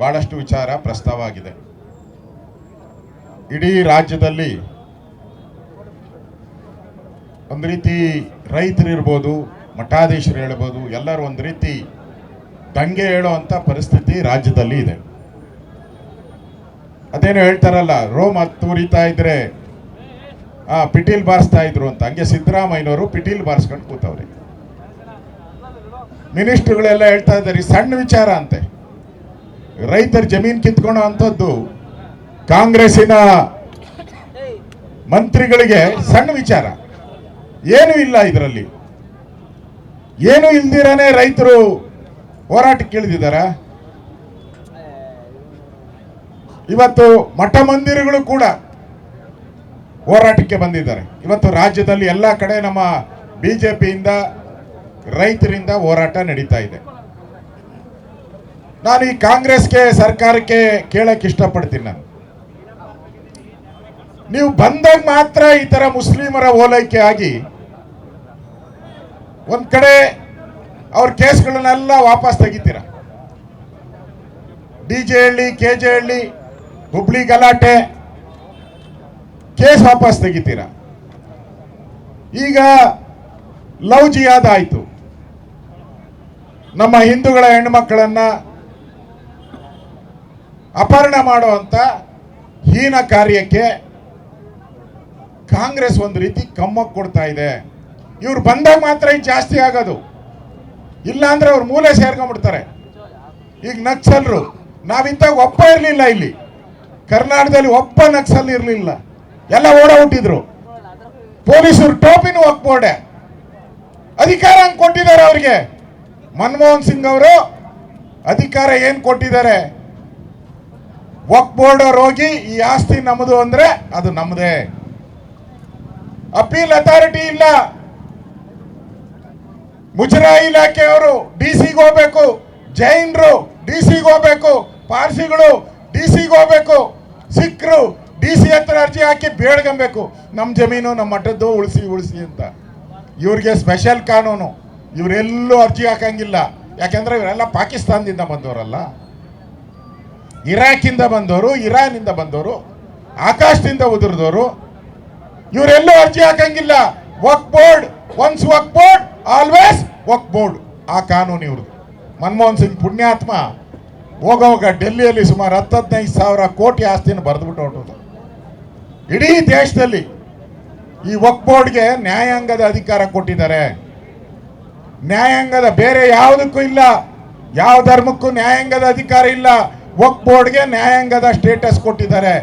ಬಹಳಷ್ಟು ವಿಚಾರ ಪ್ರಸ್ತಾವ ಆಗಿದೆ ಇಡೀ ರಾಜ್ಯದಲ್ಲಿ ಒಂದು ರೀತಿ ರೈತರು ಇರ್ಬೋದು, ಮಠಾಧೀಶರು ಹೇಳ್ಬೋದು, ಎಲ್ಲರೂ ಒಂದು ರೀತಿ ದಂಗೆ ಹೇಳುವಂಥ ಪರಿಸ್ಥಿತಿ ರಾಜ್ಯದಲ್ಲಿ ಇದೆ. ಅದೇನು ಹೇಳ್ತಾರಲ್ಲ, ರೋಮ್ ತೂರಿತಾ ಇದ್ರೆ, ಆ ಪಿಟೀಲ್ ಬಾರಿಸ್ತಾ ಇದ್ರು ಅಂತ, ಹಂಗೆ ಸಿದ್ದರಾಮಯ್ಯನವರು ಪಿಟೀಲ್ ಬಾರಿಸ್ಕೊಂಡು ಕೂತವ್ರೆ. ಮಿನಿಸ್ಟ್ರುಗಳೆಲ್ಲ ಹೇಳ್ತಾ ಇದ್ದಾರೆ, ಸಣ್ಣ ವಿಚಾರ ಅಂತೆ. ರೈತರ ಜಮೀನ್ ಕಿತ್ಕೊಳ್ಳೋ ಅಂಥದ್ದು ಕಾಂಗ್ರೆಸ್ಸಿನ ಮಂತ್ರಿಗಳಿಗೆ ಸಣ್ಣ ವಿಚಾರ. ಏನೂ ಇಲ್ಲ ಇದರಲ್ಲಿ. ಏನು ಇಲ್ದಿರಾನೆ ರೈತರು ಹೋರಾಟಕ್ಕೆ ಇಳಿದಿದ್ದಾರ ಇವತ್ತು ಮಠ ಮಂದಿರಗಳು ಕೂಡ ಹೋರಾಟಕ್ಕೆ ಬಂದಿದ್ದಾರೆ. ಇವತ್ತು ರಾಜ್ಯದಲ್ಲಿ ಎಲ್ಲ ಕಡೆ ನಮ್ಮ ಬಿಜೆಪಿಯಿಂದ ರೈತರಿಂದ ಹೋರಾಟ ನಡೀತಾ ಇದೆ. ನಾನು ಈ ಕಾಂಗ್ರೆಸ್ಗೆ, ಸರ್ಕಾರಕ್ಕೆ ಕೇಳಕ್ಕೆ ಇಷ್ಟಪಡ್ತೀನಿ ನಾನು. ನೀವು ಬಂದಾಗ ಮಾತ್ರ ಈ ತರ ಮುಸ್ಲಿಮರ ಓಲೈಕೆ ಆಗಿ ಒಂದ್ ಕಡೆ ಅವ್ರ ಕೇಸ್ಗಳನ್ನೆಲ್ಲ ವಾಪಸ್ ತೆಗಿತೀರ? D J Halli, K J Halli, Hubli ಗಲಾಟೆ, ಕೇಸ್ ವಾಪಸ್ ತೆಗಿತೀರ? ಈಗ ಲವ್ ಜಿಯಾದ ಆಯ್ತು. ನಮ್ಮ ಹಿಂದೂಗಳ ಹೆಣ್ಣುಮಕ್ಕಳನ್ನ ಅಪಹರಣ ಮಾಡುವಂತ ಹೀನ ಕಾರ್ಯಕ್ಕೆ ಕಾಂಗ್ರೆಸ್ ಒಂದು ರೀತಿ ಕಮ್ಮಕ್ಕೆ ಕೊಡ್ತಾ ಇದೆ. ಇವ್ರು ಬಂದಾಗ ಮಾತ್ರ ಇದು ಜಾಸ್ತಿ ಆಗೋದು. ಇಲ್ಲ ಅವ್ರು ಮೂಲೆ ಸೇರ್ಕೊಂಡ್ಬಿಡ್ತಾರೆ. ಈಗ ನಕ್ಸಲ್ರು ನಾವಿದ್ದಾಗ ಒಪ್ಪ ಇರಲಿಲ್ಲ ಇಲ್ಲಿ. ಕರ್ನಾಟಕದಲ್ಲಿ ಒಪ್ಪ ನಕ್ಸಲ್ ಇರಲಿಲ್ಲ. ಎಲ್ಲ ಓಡ ಹುಟ್ಟಿದ್ರು ಪೊಲೀಸರು ಟೋಪಿನೂ ಹಾಕ್ಬೋಡೆ. ಅಧಿಕಾರ ಹಂಗೆ ಕೊಟ್ಟಿದ್ದಾರೆ ಅವ್ರಿಗೆ. ಮನಮೋಹನ್ ಸಿಂಗ್ ಅವರು ಅಧಿಕಾರ ಏನು ಕೊಟ್ಟಿದ್ದಾರೆ? ವಕ್ ಬೋರ್ಡ್ ಅವ್ರು ಹೋಗಿ ಈ ಆಸ್ತಿ ನಮ್ಮದು ಅಂದ್ರೆ ಅದು ನಮ್ಮದೇ ಅಪೀಲ್ ಅಥಾರಿಟಿ ಇಲ್ಲ. ಮುಜರಾಯಿ ಇಲಾಖೆಯವರು ಡಿ ಸಿಗೆ ಹೋಗ್ಬೇಕು. ಜೈನರು ಡಿ ಸಿಗೆ ಹೋಗ್ಬೇಕು. ಪಾರ್ಸಿಗಳು ಡಿ ಸಿಗೆ ಹೋಗ್ಬೇಕು. ಸಿಖ್ರು ಡಿ ಸಿ ಹತ್ರ ಅರ್ಜಿ ಹಾಕಿ ಬೇಡ್ಕೊಬೇಕು ನಮ್ಮ ಜಮೀನು ನಮ್ಮ ಮಠದ್ದು ಉಳಿಸಿ ಉಳಿಸಿ ಅಂತ. ಇವ್ರಿಗೆ ಸ್ಪೆಷಲ್ ಕಾನೂನು. ಇವರೆಲ್ಲೂ ಅರ್ಜಿ ಹಾಕಂಗಿಲ್ಲ. ಯಾಕೆಂದ್ರೆ ಇವರೆಲ್ಲ ಪಾಕಿಸ್ತಾನದಿಂದ ಬಂದವರಲ್ಲ. ಇರಾಕಿಂದ ಬಂದವರು, ಇರಾನಿಂದ ಬಂದವರು, ಆಕಾಶದಿಂದ ಉದುರಿದವರು. ಇವರೆಲ್ಲೂ ಅರ್ಜಿ ಹಾಕಂಗಿಲ್ಲ. Waqf board, once Waqf board, always Waqf board. ಆ ಕಾನೂನು ಇವ್ರದ್ದು. ಮನಮೋಹನ್ ಸಿಂಗ್ ಪುಣ್ಯಾತ್ಮ. ಹೋಗೋವಾಗ ಡೆಲ್ಲಿಯಲ್ಲಿ ಸುಮಾರು ಹತ್ತು ಹದಿನೈದು ಸಾವಿರ ಕೋಟಿ ಆಸ್ತಿನ ಬರೆದ್ಬಿಟ್ಟು ಹೊರಟೋದು ಇಡೀ ದೇಶದಲ್ಲಿ ಈ ವಕ್ ಬೋರ್ಡ್ಗೆ ನ್ಯಾಯಾಂಗದ ಅಧಿಕಾರ ಕೊಟ್ಟಿದ್ದಾರೆ. ನ್ಯಾಯಾಂಗದ ಬೇರೆ ಯಾವುದಕ್ಕೂ ಇಲ್ಲ. ಯಾವ ಧರ್ಮಕ್ಕೂ ನ್ಯಾಯಾಂಗದ ಅಧಿಕಾರ ಇಲ್ಲ. ವಕ್ ಬೋರ್ಡ್ಗೆ ನ್ಯಾಯಾಂಗದ ಸ್ಟೇಟಸ್ ಕೊಟ್ಟಿದ್ದಾರೆ.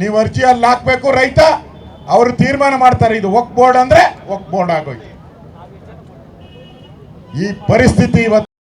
ನೀವು ಅರ್ಜಿಯಲ್ಲಿ ಹಾಕ್ಬೇಕು ರೈತ, ಅವರು ತೀರ್ಮಾನ ಮಾಡ್ತಾರೆ ಇದು ಒಕ್ ಬೋರ್ಡ್ ಅಂದ್ರೆ ಒಕ್ ಬೋರ್ಡ್ ಆಗೋಯ್ತು. ಈ ಪರಿಸ್ಥಿತಿ ಇವತ್ತು